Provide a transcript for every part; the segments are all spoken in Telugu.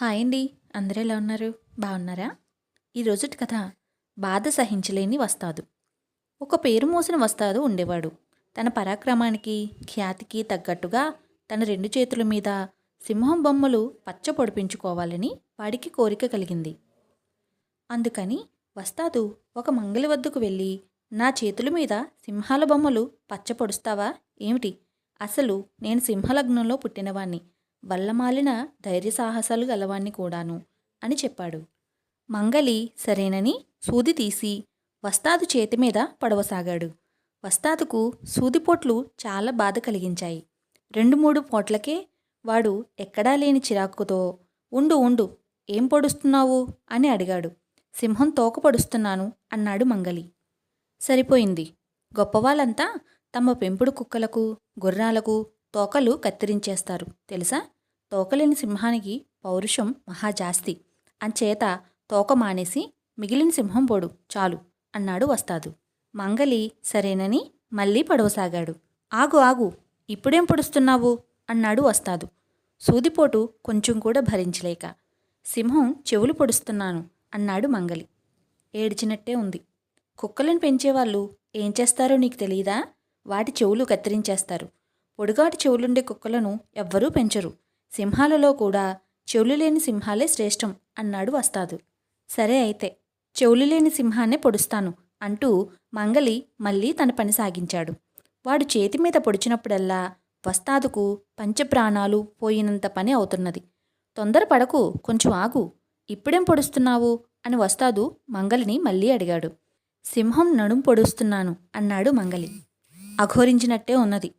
హాయ్ అండి. అందరూ ఎలా ఉన్నారు? బాగున్నారా? ఈరోజుటి కథ బాధ సహించలేని వస్తాదు. ఒక పేరు మోసిన వస్తాదు ఉండేవాడు. తన పరాక్రమానికి ఖ్యాతికి తగ్గట్టుగా తన రెండు చేతుల మీద సింహం బొమ్మలు పచ్చ పొడిపించుకోవాలని వాడికి కోరిక కలిగింది. అందుకని వస్తాదు ఒక మంగలి వద్దకు వెళ్ళి నా చేతుల మీద సింహాల బొమ్మలు పచ్చ పొడుస్తావా? ఏమిటి? అసలు నేను సింహలగ్నంలో పుట్టినవాణ్ణి. వల్లమాలిన ధైర్య సాహసాలు గలవాణ్ణి కూడాను అని చెప్పాడు. మంగలి సరేనని సూది తీసి వస్తాదు చేతి మీద పడవసాగాడు. వస్తాదుకు సూదిపోట్లు చాలా బాధ కలిగించాయి. రెండు మూడు పోట్లకే వాడు ఎక్కడా లేని చిరాకుతో ఉండు ఉండు ఏం పొడుస్తున్నావు? అని అడిగాడు. సింహం తోక పొడుస్తున్నాను అన్నాడు మంగలి. సరిపోయింది. గొప్పవాళ్ళంతా తమ పెంపుడు కుక్కలకు గుర్రాలకు తోకలు కత్తిరించేస్తారు. తెలుసా? తోకలేని సింహానికి పౌరుషం మహాజాస్తి అంచేత తోక మానేసి మిగిలిన సింహం పొడు చాలు అన్నాడు వస్తాదు. మంగలి సరేనని మళ్ళీ పడవసాగాడు. ఆగు ఆగు ఇప్పుడేం పొడుస్తున్నావు? అన్నాడు వస్తాదు. సూదిపోటు కొంచెం కూడా భరించలేక. సింహం చెవులు పొడుస్తున్నాను అన్నాడు మంగలి. ఏడ్చినట్టే ఉంది. కుక్కలను పెంచేవాళ్ళు ఏం చేస్తారో నీకు తెలియదా వాటి చెవులు కత్తిరించేస్తారు. పొడుగాటి చెవులుండే కుక్కలను ఎవ్వరూ పెంచరు. సింహాలలో కూడా చెవులు లేని సింహాలే శ్రేష్టం అన్నాడు వస్తాదు. సరే అయితే చెవులు లేని సింహాన్నే పొడుస్తాను అంటూ మంగలి మళ్ళీ తన పని సాగించాడు. వాడు చేతి మీద పొడిచినప్పుడల్లా వస్తాదుకు పంచప్రాణాలు పోయినంత పని అవుతున్నది. తొందరపడకు కొంచెం ఆగు ఇప్పుడేం పొడుస్తున్నావు? అని వస్తాదు మంగలిని మళ్ళీ అడిగాడు. సింహం నడుం పొడుస్తున్నాను అన్నాడు మంగలి. అఘోరించినట్టే ఉన్నది.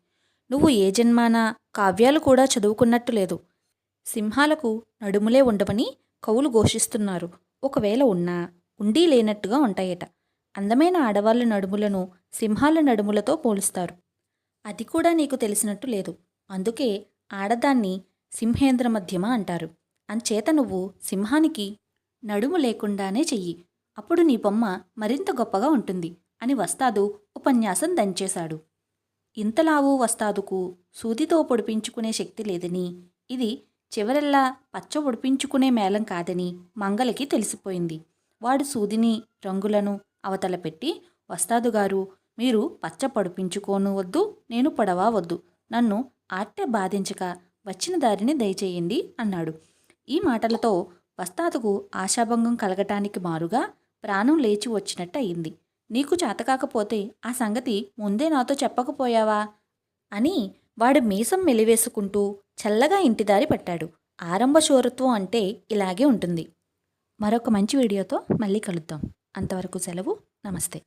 నువ్వు ఏ జన్మానా కావ్యాలు కూడా చదువుకున్నట్టు లేదు. సింహాలకు నడుములే ఉండవని కవులు ఘోషిస్తున్నారు. ఒకవేళ ఉన్నా ఉండి లేనట్టుగా ఉంటాయట. అందమైన ఆడవాళ్ళ నడుములను సింహాల నడుములతో పోలుస్తారు. అది కూడా నీకు తెలిసినట్టు లేదు. అందుకే ఆడదాన్ని సింహేంద్ర మధ్యమ అంటారు. అంచేత నువ్వు సింహానికి నడుము లేకుండానే చెయ్యి. అప్పుడు నీ బొమ్మ మరింత గొప్పగా ఉంటుంది అని వస్తాదు ఉపన్యాసం దంచేశాడు. ఇంతలావు వస్తాదుకు. సూదితో పొడిపించుకునే శక్తి లేదని. ఇది చివరెల్లా పచ్చ పొడిపించుకునే మేళం కాదని మంగలికి తెలిసిపోయింది. వాడు సూదిని రంగులను అవతల పెట్టి వస్తాదు గారు మీరు పచ్చ పొడిపించుకోను వద్దు నేను పొడవా వద్దు నన్ను ఆట్టే బాధించక వచ్చిన దారిని దయచేయండి అన్నాడు. ఈ మాటలతో వస్తాదుకు ఆశాభంగం కలగటానికి మారుగా ప్రాణం లేచి వచ్చినట్టు అయింది నీకు చేతకాకపోతే ఆ సంగతి ముందే నాతో చెప్పకపోయావా? అని వాడు మీసం మెలివేసుకుంటూ చల్లగా ఇంటిదారి పట్టాడు. ఆరంభ శూరత్వం అంటే ఇలాగే ఉంటుంది. మరొక మంచి వీడియోతో మళ్ళీ కలుద్దాం. అంతవరకు సెలవు. నమస్తే.